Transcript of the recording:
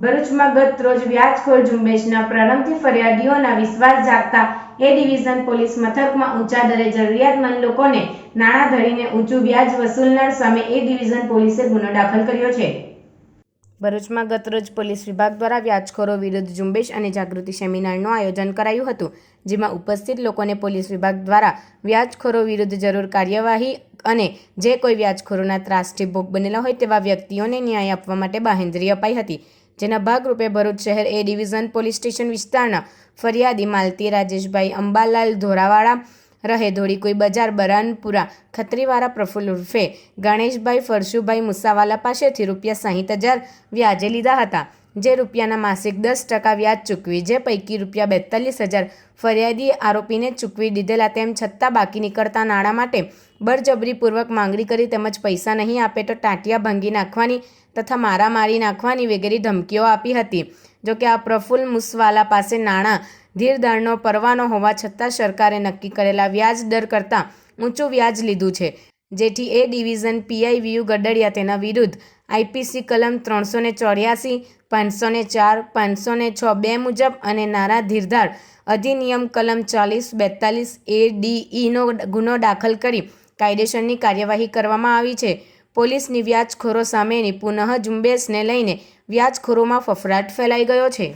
ભરૂચમાં ગત રોજ વ્યાજખોર ઝુંબેશના પ્રારંભથી ફરિયાદીઓના વિશ્વાસ જાગતા એ ડિવિઝન પોલીસ મથકમાં ઊંચા દરે જરૂરિયાતમંદ લોકોને નાણાં ધરીને ઊંચું વ્યાજ વસૂલનાર સામે એ ડિવિઝન પોલીસે ગુનો દાખલ કર્યો છે. ભરૂચમાં ગતરોજ પોલીસ વિભાગ દ્વારા વ્યાજખોરો વિરુદ્ધ ઝુંબેશ અને જાગૃતિ સેમિનારનું આયોજન કરાયું હતું, જેમાં ઉપસ્થિત લોકોને પોલીસ વિભાગ દ્વારા વ્યાજખોરો વિરુદ્ધ જરૂર કાર્યવાહી અને જે કોઈ વ્યાજખોરોના ત્રાસથી ભોગ બનેલા હોય તેવા વ્યક્તિઓને ન્યાય આપવા માટે બાહેંધરી અપાઈ હતી. જેના ભાગરૂપે ભરૂચ શહેર એ ડિવિઝન પોલીસ સ્ટેશન વિસ્તારના ફરિયાદી માલતી રાજેશભાઈ અંબાલાલ ધોરાવાળા રહે. ધોળીકુઈ બજાર, બરાનપુરા, ખત્રીવાળા પ્રફુલ્લ ઉર્ફે ગણેશભાઈ ફરશુભાઈ મુસાવાલા પાસેથી રૂપિયા સાહીઠ હજાર વ્યાજે લીધા હતા. જે રૂપિયાના માસિક દસ ટકા વ્યાજ ચૂકવી, જે પૈકી રૂપિયા બેતાલીસ હજાર ફરિયાદી આરોપીને ચૂકવી દીધેલા તેમ છતાં બાકી નીકળતા નાણાં માટે બળજબરીપૂર્વક માંગણી કરી તેમજ પૈસા નહીં આપે તો ટાંટિયા ભાંગી નાખવાની તથા મારામારી નાખવાની વગેરે ધમકીઓ આપી હતી. જોકે આ પ્રફુલ્લ મુસવાલા પાસે નાણાં ધીરદાળનો પરવાનો હોવા છતાં સરકારે નક્કી કરેલા વ્યાજ દર કરતાં ઊંચું વ્યાજ લીધું છે. જેથી એ ડિવિઝન પીઆઈ વીયુ ગડડિયા તેના વિરુદ્ધ આઈપીસી કલમ ત્રણસો ને ચોર્યાસી પાંચસો ને ચાર પાંચસો ને છ બે મુજબ અને નારા ધીરધાર અધિનિયમ કલમ ચાલીસ, બેતાલીસ એ ડીઈનો ગુનો દાખલ કરી કાયદેસરની કાર્યવાહી કરવામાં આવી છે. પોલીસની વ્યાજખોરો સામેની પુનઃ ઝુંબેશને લઈને વ્યાજખોરોમાં ફફડાટ ફેલાઈ ગયો છે.